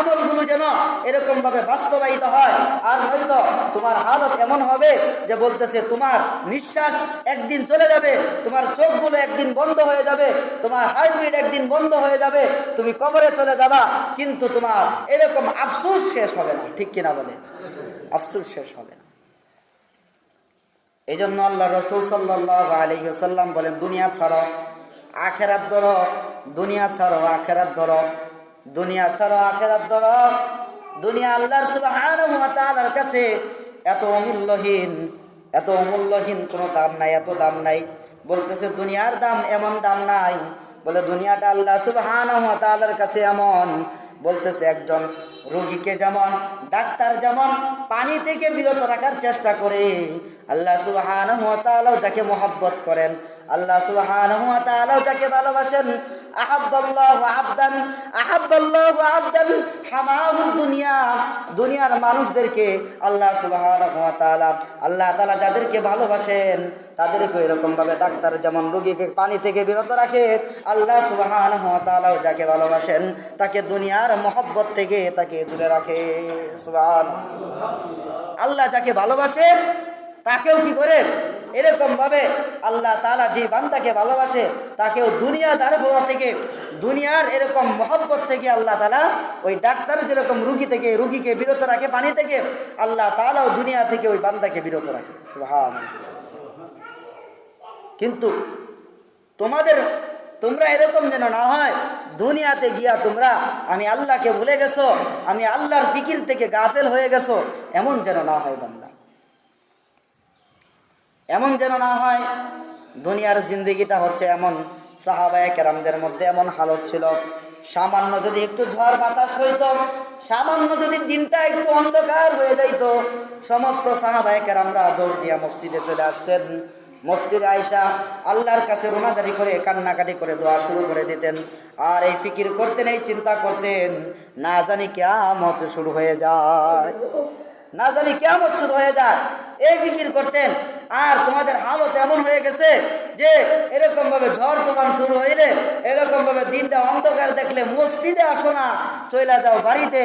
আমলগুলো যেন এরকম ভাবে বাস্তবায়িত হয়। আর হয়তো তোমার হালত এমন হবে যে বলতেছে, তোমার নিঃশ্বাস একদিন চলে যাবে, তোমার চোখগুলো একদিন বন্ধ হয়ে যাবে, তোমার হার্টবিট একদিন বন্ধ হয়ে যাবে, তুমি কবরে চলে যাবা। কিন্তু তোমার এরকম আফসোস শেষ হবে না, ঠিক কিনা বলে? আফসোস শেষ হবে না। এই জন্য আল্লাহ রসুল সাল্লাহ আলহিহাল্লাম বলেন, দুনিয়া ছাড়ো, আখেরাত ধরো, দুনিয়া ছাড়ো, আখেরাত ধরো। দুনিয়া ছাড়া আখেরাত দরব দুনিয়া আল্লাহর সুবহানাহু ওয়া কাছে এত অমূল্যহীন এত অমূল্যহীন কোনো দাম নাই, এত দাম নাই। বলতেছে, দুনিয়ার দাম এমন দাম নাই। বলে, দুনিয়াটা আল্লাহ সুবহানাহু কাছে এমন। বলতেছে একজন রোগীকে যেমন ডাক্তার যেমন পানি থেকে বিরত রাখার চেষ্টা করে, আল্লাহ সুবহানাহু ওয়া তাআলাও যাকে মহব্বত করেন, আল্লাহ সুবহানাহু ওয়া তাআলাও যাকে ভালোবাসেন, আহাব্বাল্লাহু আবদান আহাব্বাল্লাহু আবদান, হামাহুদ দুনিয়া, দুনিয়ার মানুষদেরকে আল্লাহ সুবহানাহু ওয়া আল্লাহ তাআলা যাদেরকে ভালোবাসেন তাদেরকে এরকম ভাবে ডাক্তার যেমন রোগীকে পানি থেকে বিরত রাখে, আল্লাহ সুবহানাহু ওয়া তাআলাও যাকে ভালোবাসেন, তাকে দুনিয়ার মহব্বত থেকে তাকে দূরে রাখে আল্লাহ যাকে ভালোবাসে, তাকেও কি করে? এরকম ভাবে আল্লাহ তালা যে বান্দাকে ভালোবাসে, তাকেও দুনিয়া দ্বার হওয়া থেকে, দুনিয়ার এরকম মহব্বত থেকে আল্লাহ তালা ওই ডাক্তার যেরকম রুগী থেকে, রুগীকে বিরত রাখে পানি থেকে, আল্লাহ তালাও দুনিয়া থেকে ওই বান্দাকে বিরত রাখে, সুবহান। কিন্তু তোমাদের, তোমরা এরকম যেন না হয় দুনিয়াতে গিয়া তোমরা, আমি আল্লাহকে ভুলে গেছো, আমি আল্লাহর ফিকির থেকে গাফেল হয়ে গেছো, এমন যেন না হয় বান্দা। এমন যেন না হয়, দুনিয়ার জিন্দগিটা হচ্ছে এমন, সাহাবায় কেরামদের মধ্যে এমন হালত ছিল। সামান্য যদি একটু ঝড় বাতাস হইতো, সামান্য যদি দিনটা একটু অন্ধকার হয়ে যাইতো, সমস্ত সাহাবায় কেরামরা দৌড় দিয়া মসজিদে চলে আসতেন। মসজিদে আয়সা আল্লাহর কাছে রোনাদারি করে, কান্নাকাটি করে দোয়া শুরু করে দিতেন। আর এই ফিকির করতেন, এই চিন্তা করতেন, না জানি কেমত শুরু হয়ে যায়। না জানি কেমন শুরু হয়ে যায়। এই ফিকির করতেন। আর তোমাদের হালত এমন হয়ে গেছে যে এরকম ভাবে ঝড় তুফান শুরু হইলে এরকম দিনটা অন্ধকার দেখলে মসজিদে আসো না চলে যাও বাড়িতে।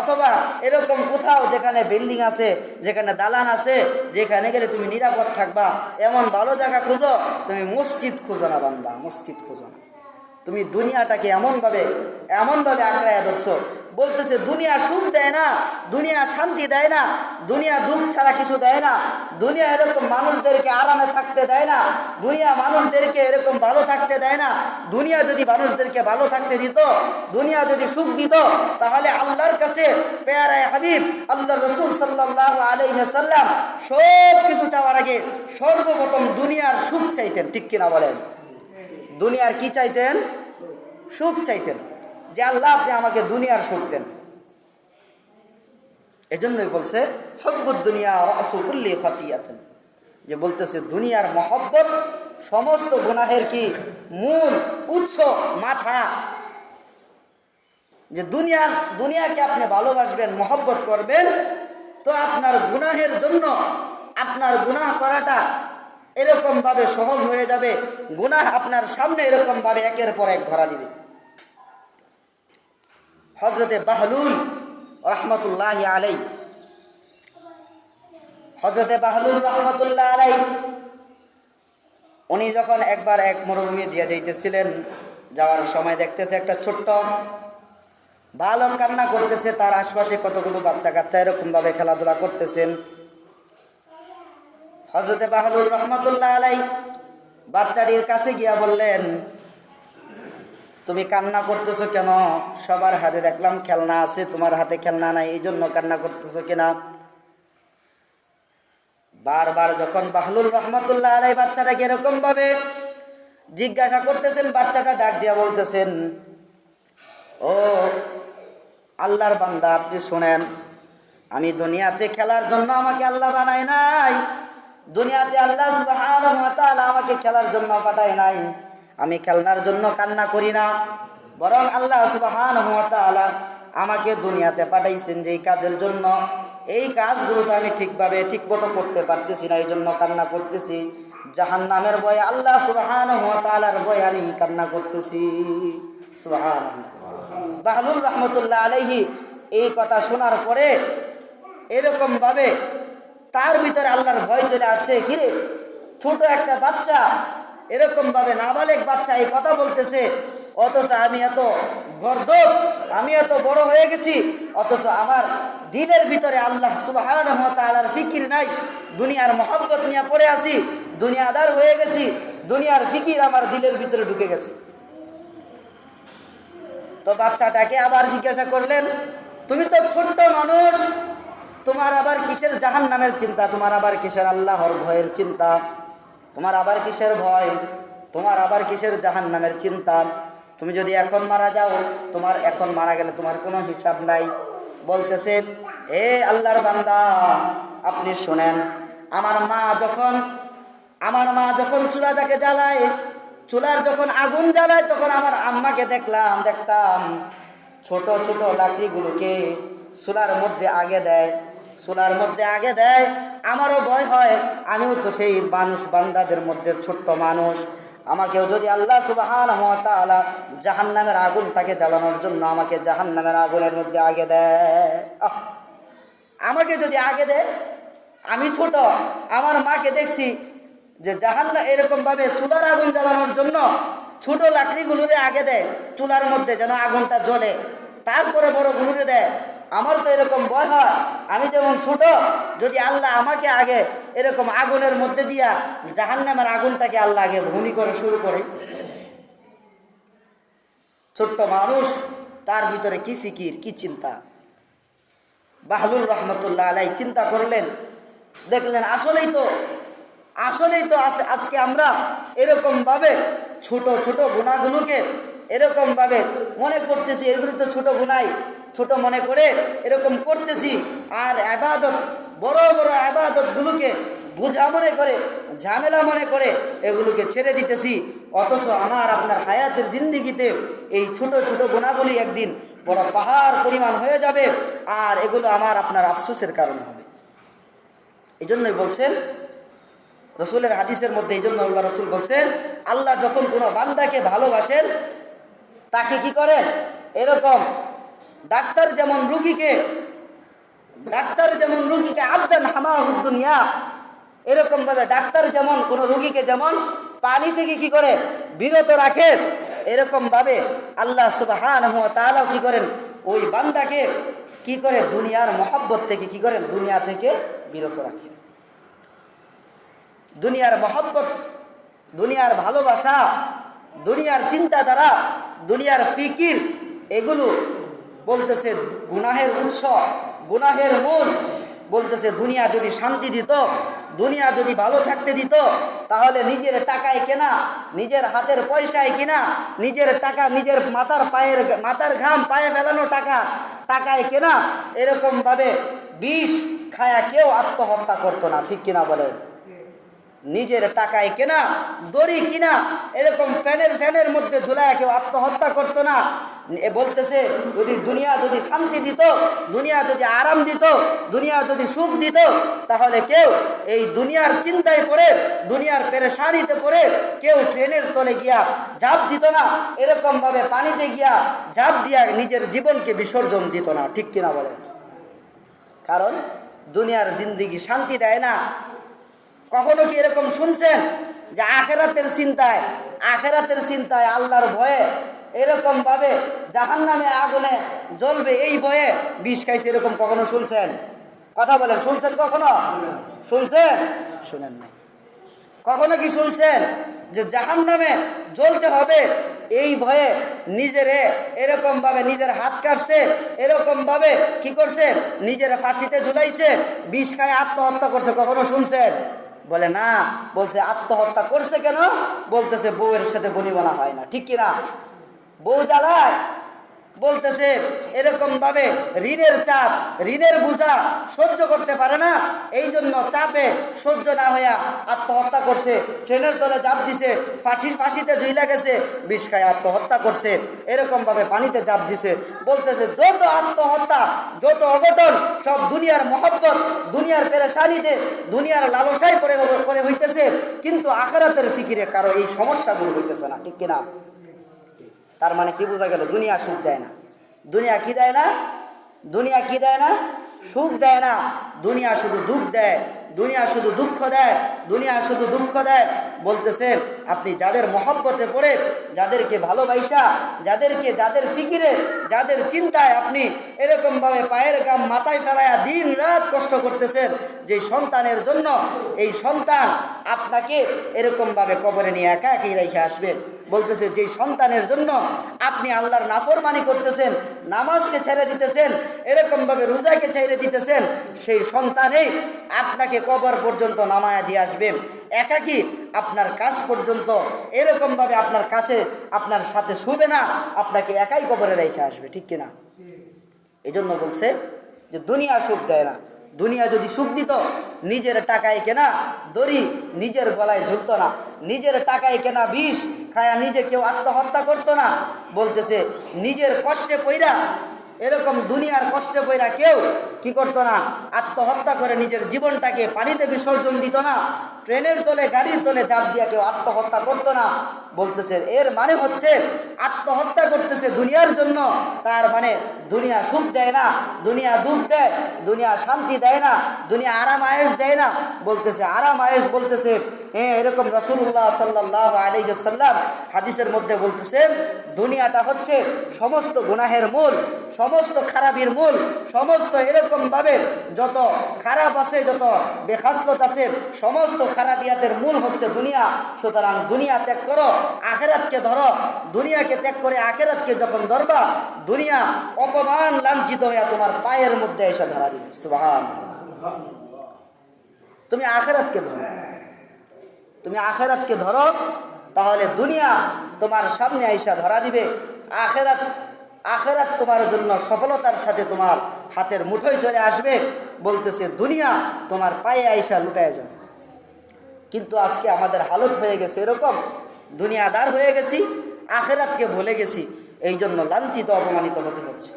অথবা এরকম কোথাও যেখানে বিল্ডিং আছে, যেখানে দালান আছে, যেখানে গেলে তুমি নিরাপদ থাকবা, এমন ভালো জায়গা খুঁজো, তুমি মসজিদ খুঁজো না বান্দা, মসজিদ খুঁজো না। তুমি দুনিয়াটাকে এমনভাবে এমনভাবে আঁকড়ায় ধরছো বলতেছে, দুনিয়া সুখ দেয় না, দুনিয়া শান্তি দেয় না, দুনিয়া দুঃখ ছাড়া কিছু দেয় না, দুনিয়া এরকম মানুষদেরকে আরামে থাকতে দেয় না, দুনিয়া মানুষদেরকে এরকম ভালো থাকতে দেয় না, দুনিয়া যদি মানুষদেরকে ভালো থাকতে দিত, দুনিয়া যদি সুখ দিত, তাহলে আল্লাহর কাছে পেয়ারায় হাবিব আল্লাহ রসুল সাল্লাহ আলহাম সব কিছু চাওয়ার আগে সর্বপ্রথম দুনিয়ার সুখ চাইতেন, ঠিক কিনা বলেন? দুনিয়ার কি চাইতেন? সুখ চাইতেন। যে আল্লাহ আপনি আমাকে দুনিয়ার সুখ দেন। এজন্যই বলছে, হব্বুদ দুনিয়া রসুকুল্লি খতিয়াতেন। যে বলতেছে, দুনিয়ার মহব্বত সমস্ত গুনাহের কি? মূল, উৎস, মাথা। যে দুনিয়ার, দুনিয়াকে আপনি ভালোবাসবেন, মহব্বত করবেন, তো আপনার গুনাহের জন্য আপনার গুনাহ করাটা এরকমভাবে সহজ হয়ে যাবে। গুনাহ আপনার সামনে এরকমভাবে একের পর এক ধরা দিবে। হজরতে বাহলুল রহমতুল্লাহ আলাই হজরতে বাহলুল রহমতুল্লাহ আলাই উনি যখন একবার এক মরুভূমি দিয়ে যাইতেছিলেন, যাওয়ার সময় দেখতেছে একটা ছোট্ট বালক কান্না করতেছে, তার আশপাশে কতগুলো বাচ্চা কাচ্চা এরকমভাবে খেলাধুলা করতেছেন। হজরতে বাহলুল রহমতুল্লাহ আলাই বাচ্চাটির কাছে গিয়া বললেন তুমি কান্না করতেছো কেন? সবার হাতে দেখলাম খেলনা আছে, তোমার হাতে খেলনা নাই এই জন্য কান্না করতেছো কিনা? বারবার যখন বাহলুল রহমতুল্লাহ আলাই বাচ্চাটাকে এরকম ভাবে জিজ্ঞাসা করতেছেন, বাচ্চাটা ডাক দিয়া বলতেছেন, ও, আল্লাহর বান্দা, আপনি শোনেন, আমি দুনিয়াতে খেলার জন্য আমাকে আল্লাহ বানায় নাই, দুনিয়াতে আল্লাহ আমাকে খেলার জন্য পাঠায় নাই। আমি খেলনার জন্য কান্না করি না। বরং আল্লাহ তাআলা আমাকে দুনিয়াতে পাঠাইছেন যেই কাজের জন্য। এই কাজগুলো তো আমি ঠিকভাবে ঠিক মতো করতে পারতেছি না এই জন্য কান্না করতেছি। জাহান নামের ভয়ে আল্লাহ সুবহানাহু ওয়া তাআলার ভয়ে আমি কান্না করতেছি। সুবহান বাহলুল রহমতুল্লাহ আলাইহি এই কথা শোনার পরে এরকম ভাবে তার ভিতরে আল্লাহর ভয় চলে আসছে। কিরে? ছোট একটা বাচ্চা এরকম ভাবে নাবালেক বাচ্চা এই কথা বলতেছে, অথচ আমি এত গর্দব আমি এত বড় হয়ে গেছি, অথচ আমার দিনের ভিতরে আল্লাহ সুবাহান তালার ফিকির নাই, দুনিয়ার মহব্বত নিয়ে পড়ে আছি, দুনিয়াদার হয়ে গেছি, দুনিয়ার ফিকির আমার দিলের ভিতরে ঢুকে গেছে। তো বাচ্চাটাকে আবার জিজ্ঞাসা করলেন, তুমি তো ছোট্ট মানুষ, তোমার আবার কিসের জাহান নামের চিন্তা? তোমার আবার কিসের আল্লাহর ভয়ের চিন্তা? তোমার আবার কিসের ভয়? তোমার আবার কিসের জাহান নামের চিন্তা? তুমি যদি এখন মারা যাও, তোমার এখন মারা গেলে তোমার কোনো হিসাব নাই। বলতেছে, এ আল্লাহর বান্দা, আপনি শোনেন, আমার মা যখন, আমার মা যখন চুলাটাকে জ্বালায়, চুলার যখন আগুন জ্বালায়, তখন আমার আম্মাকে দেখলাম, দেখতাম ছোট ছোট লাকড়িগুলোকে চুলার মধ্যে আগে দেয়। চুলার মধ্যে আগে দেয়, আমারও ভয় হয়। আমিও তো সেই মানুষ, বান্দাদের মধ্যে ছোট্ট মানুষ। আমাকেও যদি আল্লাহ সুবাহান তাআলা জাহান নামের আগুনটাকে জ্বালানোর জন্য আমাকে জাহান নামের আগুনের মধ্যে আগে দেয়! আমাকে যদি আগে দেয়, আমি ছোট, আমার মাকে দেখছি যে জাহান্না এরকম ভাবে চুলার আগুন জ্বালানোর জন্য ছোট লাকড়িগুলোরে আগে দেয়, চুলার মধ্যে যেন আগুনটা জ্বলে। তারপরে বড় গুলোরে দেয়। আমার তো এরকম ভয় হয়। আমি যেমন ছোট, যদি আল্লাহ আমাকে আগে এরকম আগুনের মধ্যে দিয়া জাহান্নামের আগুনটাকে আল্লাহ আগে ভূমি করে শুরু করে। ছোট্ট মানুষ, তার ভিতরে কি ফিকির, কি চিন্তা? বাহলুল রহমতুল্লাহ আলাই চিন্তা করলেন। দেখলেন, আসলেই তো আসলেই তো আজ- আজকে আমরা এরকমভাবে ছোট ছোট গুণাগুলোকে এরকমভাবে মনে করতেছি, এগুলো তো ছোটো গুণাই ছোট মনে করে এরকম করতেছি। আর আবাদত, বড় বড় আবাদতগুলোকে বোঝা মনে করে, ঝামেলা মনে করে এগুলোকে ছেড়ে দিতেছি। অথচ আমার আপনার হায়াতের জিন্দিগিতে এই ছোট ছোট গুণাগুলি একদিন বড় পাহাড় পরিমাণ হয়ে যাবে, আর এগুলো আমার আপনার আফসোসের কারণ হবে। এই জন্যই বলছেন, রসুলের হাদিসের মধ্যে এই জন্য আল্লাহ রসুল বলছেন, আল্লাহ যখন কোনো বান্দাকে ভালোবাসেন তাকে কি করেন? এরকম ডাক্তার যেমন রুগীকে, ডাক্তার যেমন রুগীকে আবদান হামাহুদ্দুনিয়া এরকম ভাবে ডাক্তার যেমন কোনো রুগীকে যেমন পানি থেকে কি করে বিরত রাখে, এরকম ভাবে আল্লাহ সুবাহান তাআলাও কি করেন? ওই বান্দাকে কি করে দুনিয়ার মহব্বত থেকে কি করেন দুনিয়া থেকে বিরত রাখেন দুনিয়ার মহব্বত, দুনিয়ার ভালোবাসা দুনিয়ার চিন্তাধারা, দুনিয়ার ফিকির, এগুলো বলতেছে গুনাহের উৎস, গুনাহের মূল। বলতেছে, দুনিয়া যদি শান্তি দিত, দুনিয়া যদি ভালো থাকতে দিত, তাহলে নিজের টাকায় কেনা, নিজের হাতের পয়সায় কিনা, নিজের টাকা, নিজের মাথার পায়ের, মাথার ঘাম, পায়ে ফেলানো টাকা, টাকায় কেনা, এরকমভাবে বিষ খায়া কেউ আত্মহত্যা করতো না, ঠিক কিনা বলেন? নিজের টাকায় কেনা, দড়ি কিনা, এরকম ফ্যানের ফ্যানের মধ্যে ঝুলায় কেউ আত্মহত্যা করতো না। এ বলতেছে, যদি দুনিয়া যদি শান্তি দিত, দুনিয়া যদি আরাম দিত, দুনিয়া যদি সুখ দিত, তাহলে কেউ এই দুনিয়ার চিন্তায় পড়ে, দুনিয়ার পেরেশানিতে পড়ে, কেউ ট্রেনের তলে গিয়া ঝাঁপ দিত না। এরকমভাবে পানিতে গিয়া ঝাঁপ দিয়া নিজের জীবনকে বিসর্জন দিত না। ঠিক কিনা বলে কারণ দুনিয়ার জিন্দিগি শান্তি দেয় না। কখনো কি এরকম শুনছেন যে আখেরাতের চিন্তায় আখেরাতের চিন্তায় আল্লাহর ভয়ে এরকম ভাবে জাহান নামে আগুনে জ্বলবে এই ভয়ে বিষ খাইছে এরকম কখনো শুনছেন? কথা বলেন, শুনছেন কখনো? শুনছেন? শুনেন না কখনো কি শুনছেন যে জাহান নামে জ্বলতে হবে? এই ভয়ে নিজেরে এরকম ভাবে নিজের হাত কাটছে এরকম ভাবে কি করছে? নিজের ফাঁসিতে ঝুলাইছে, বিষ খায়, আত্মহত্যা করছে, কখনো শুনছেন? বলে, না। বলছে, আত্মহত্যা করছে কেন? বলতেছে, বউয়ের সাথে বনিবনা হয় না। ঠিক কিনা বউ জ্বালায়? বলতেছে, এরকম ভাবে ঋণের চাপ, ঋণের বোঝা সহ্য করতে পারে না এই জন্য চাপে সহ্য না হইয়া আত্মহত্যা করছে। ট্রেনের তলে চাপ দিছে ফাঁসি ফাঁসিতে ঝুইলা গেছে, বিষ খায় আত্মহত্যা করছে। এরকম ভাবে পানিতে চাপ দিছে। বলতেছে, যত আত্মহত্যা, যত অঘটন, সব দুনিয়ার মহব্বত, দুনিয়ার পেরেশানিতে, দুনিয়ার লালসায় করে করে হইতেছে, কিন্তু আখারাতের ফিকিরে কারও এই সমস্যাগুলো হইতেছে না, ঠিক কিনা? তার মানে কি বোঝা গেল? দুনিয়া সুখ দেয় না। দুনিয়া কি দেয় না? দুনিয়া কি দেয় না? সুখ দেয় না। দুনিয়া শুধু দুঃখ দেয়। দুনিয়া শুধু দুঃখ দেয়, দুনিয়া শুধু দুঃখ দেয়। বলতেছে আপনি যাদের মহব্বতে পড়ে, যাদেরকে ভালোবাসা, যাদেরকে, যাদের ফিকিরে, যাদের চিন্তায় আপনি এরকমভাবে পায়ের গাম মাথায় ফেলায়া দিন রাত কষ্ট করতেছেন, যে সন্তানের জন্য এই সন্তান আপনাকে এরকমভাবে কবরে নিয়ে একা একই রেখে আসবে। বলতেছে, যে সন্তানের জন্য আপনি আল্লাহর নাফরমানি করতেছেন, নামাজকে ছেড়ে দিতেছেন, এরকমভাবে রোজাকে ছেড়ে দিতেছেন, সেই সন্তানেই আপনাকে কবর পর্যন্ত নামায়া দিয়ে আসবে একাকি আপনার কাজ পর্যন্ত এরকমভাবে আপনার কাছে আপনার সাথে শুবে না, আপনাকে একাই কবরে রেখে আসবে, ঠিক কিনা? এই জন্য বলছে যে দুনিয়া সুখ দেয় না। দুনিয়া যদি সুখ দিত, নিজের টাকায় কেনা দড়ি নিজের গলায় ঝুলতো না। নিজের টাকায় কেনা বিষ খায়া নিজে কেউ আত্মহত্যা করতো না। বলতেছে, নিজের কষ্টে পইরা এরকম দুনিয়ার কষ্টে পইরা কেউ কি করতো না, আত্মহত্যা করে নিজের জীবনটাকে পানিতে বিসর্জন দিত না, ট্রেনের তলে, গাড়ির তলে চাপ দিয়া কেউ আত্মহত্যা করতো না। বলতেছে, এর মানে হচ্ছে আত্মহত্যা করতেছে দুনিয়ার জন্য, তার মানে দুনিয়া সুখ দেয় না, দুনিয়া দুঃখ দেয়, দুনিয়া শান্তি দেয় না, দুনিয়া আরাম আয়েস দেয় না। বলতেছে, আরাম আয়েস বলতেছে হ্যাঁ এরকম রসুল্লাহ সাল্লাহ আলাইসাল্লাম হাদিসের মধ্যে বলতেছে, দুনিয়াটা হচ্ছে সমস্ত গুনাহের মূল সমস্ত খারাপির মূল, সমস্ত এরকমভাবে যত খারাপ আছে, যত বেখাসলত আছে, সমস্ত খারাপ খারাপিয়াতের মূল হচ্ছে দুনিয়া। সুতরাং দুনিয়া ত্যাগ করো, আখেরাতকে ধরো। দুনিয়াকে ত্যাগ করে আখেরাতকে যখন ধরবা, দুনিয়া অপমান লাঞ্ছিত হইয়া তোমার পায়ের মধ্যে এসে ধরা দিবে। সুবহান তুমি আখেরাতকে ধরো। তুমি আখেরাতকে ধরো, তাহলে দুনিয়া তোমার সামনে আইসা ধরা দিবে। আখেরাত আখেরাত তোমার জন্য সফলতার সাথে তোমার হাতের মুঠোয় চলে আসবে। বলতেছে, দুনিয়া তোমার পায়ে আইসা লুটায় যাবে। কিন্তু আজকে আমাদের হালত হয়ে গেছে এরকম। দুনিয়াদার হয়ে গেছি, আখেরাতকে ভুলে গেছি। এই জন্য লাঞ্ছিত, অপমানিত হতে হচ্ছে।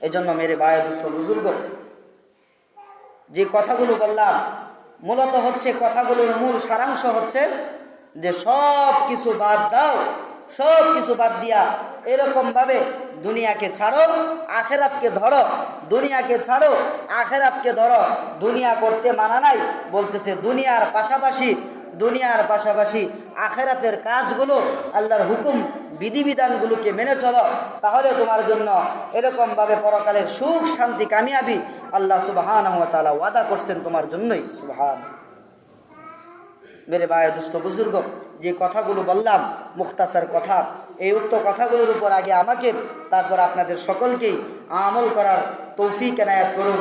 এই জন্য মেরে বায় দুস্থ বুজুর্গ, যে কথাগুলো বললাম, মূলত হচ্ছে কথাগুলোর মূল সারাংশ হচ্ছে যে সব কিছু বাদ দাও। সব কিছু বাদ দিয়া এরকমভাবে দুনিয়াকে ছাড়ো, আখেরাতকে ধরো, দুনিয়াকে ছাড়ো, আখেরাতকে ধরো। দুনিয়া করতে মানা নাই, বলতেছে দুনিয়ার পাশাপাশি দুনিয়ার পাশাপাশি আখেরাতের কাজগুলো, আল্লাহর হুকুম, বিধিবিধানগুলোকে মেনে চলো। তাহলে তোমার জন্য এরকমভাবে পরকালের সুখ, শান্তি, কামিয়াবি আল্লাহ সুবাহান তালা ওয়াদা করছেন তোমার জন্যই। সুবাহান। মেরে বায় দুস্থ বুজুর্গ যে কথাগুলো বললাম, মুখতাসার কথা, এই উক্ত কথাগুলোর উপর আগে আমাকে, তারপর আপনাদের সকলকেই আমল করার তৌফিক এনায়াত করুন।